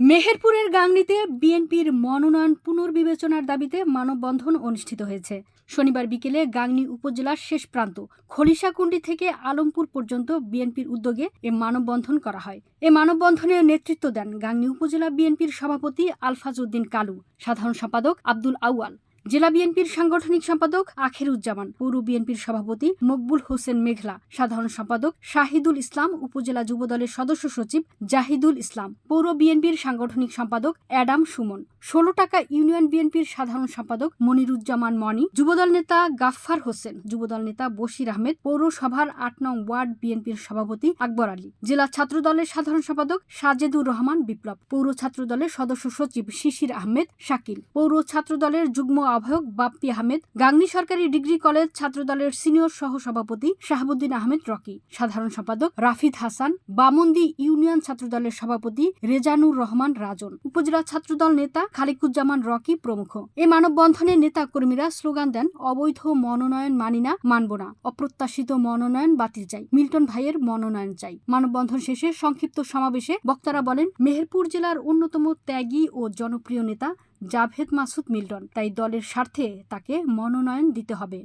মেহেরপুরের গাংনীতে বিএনপির মনোনয়ন পুনর্বিবেচনার দাবিতে মানববন্ধন অনুষ্ঠিত হয়েছে। শনিবার বিকেলে গাংনী উপজেলার শেষ প্রান্ত, খলিশাকুণ্ডি থেকে আলমপুর পর্যন্ত বিএনপির উদ্যোগে এ মানববন্ধন করা হয়। এ মানববন্ধনে নেতৃত্ব দেন গাংনী উপজেলা বিএনপির সভাপতি আলফাজ উদ্দিন কালু, সাধারণ সম্পাদক আব্দুল আউয়াল। জেলা বিএনপির সাংগঠনিক সম্পাদক আখেরুজ্জামান পৌর বিএনপির সভাপতি মকবুল হোসেন মেঘলা, সাধারণ সম্পাদক শাহিদুল ইসলাম, উপজেলা যুবদলের সদস্য সচিব জাহিদুল ইসলাম পৌর বিএনপির সাংগঠনিক সম্পাদক অ্যাডাম সুমন, ষোলো টাকা ইউনিয়ন বিএনপির সাধারণ সম্পাদক মনিরুজ্জামান মনি যুবদল নেতা গাফফার হোসেন, যুবদল নেতা বশির আহমেদ, পৌরসভার আট নং ওয়ার্ড বিএনপির সভাপতি আকবর আলী, জেলা ছাত্রদলের সাধারণ সম্পাদক সাজেদুর রহমান বিপ্লব, পৌর ছাত্রদলের সদস্য সচিব শিশির আহমেদ শাকিল, পৌর ছাত্রদলের যুগ্ম আহ্বায়ক বাপ্পি আহমেদ, গাংনী সরকারি ডিগ্রি কলেজ ছাত্রদলের সিনিয়র সহ সভাপতি শাহাবুদ্দিন আহমেদ রকি, সাধারণ সম্পাদক রাফিদ হাসান, বামন্দি ইউনিয়ন ছাত্রদলের সভাপতি রেজানুর রহমান রাজন, উপজেলা ছাত্রদল নেতা খালিকুজ্জামান রকি প্রমুখ। এ মানববন্ধনে নেতা কর্মীরা স্লোগান দেন, অবৈধ মনোনয়ন মানি না, মানব না, অপ্রত্যাশিত মনোনয়ন বাতিল চাই, মিল্টন ভাইয়ের মনোনয়ন চাই। মানববন্ধন শেষে সংক্ষিপ্ত সমাবেশে বক্তারা বলেন, মেহেরপুর জেলার অন্যতম ত্যাগী ও জনপ্রিয় নেতা জাভেদ মাসুদ মিল্টন তাই দলের স্বার্থে তাকে মনোনয়ন দিতে হবে।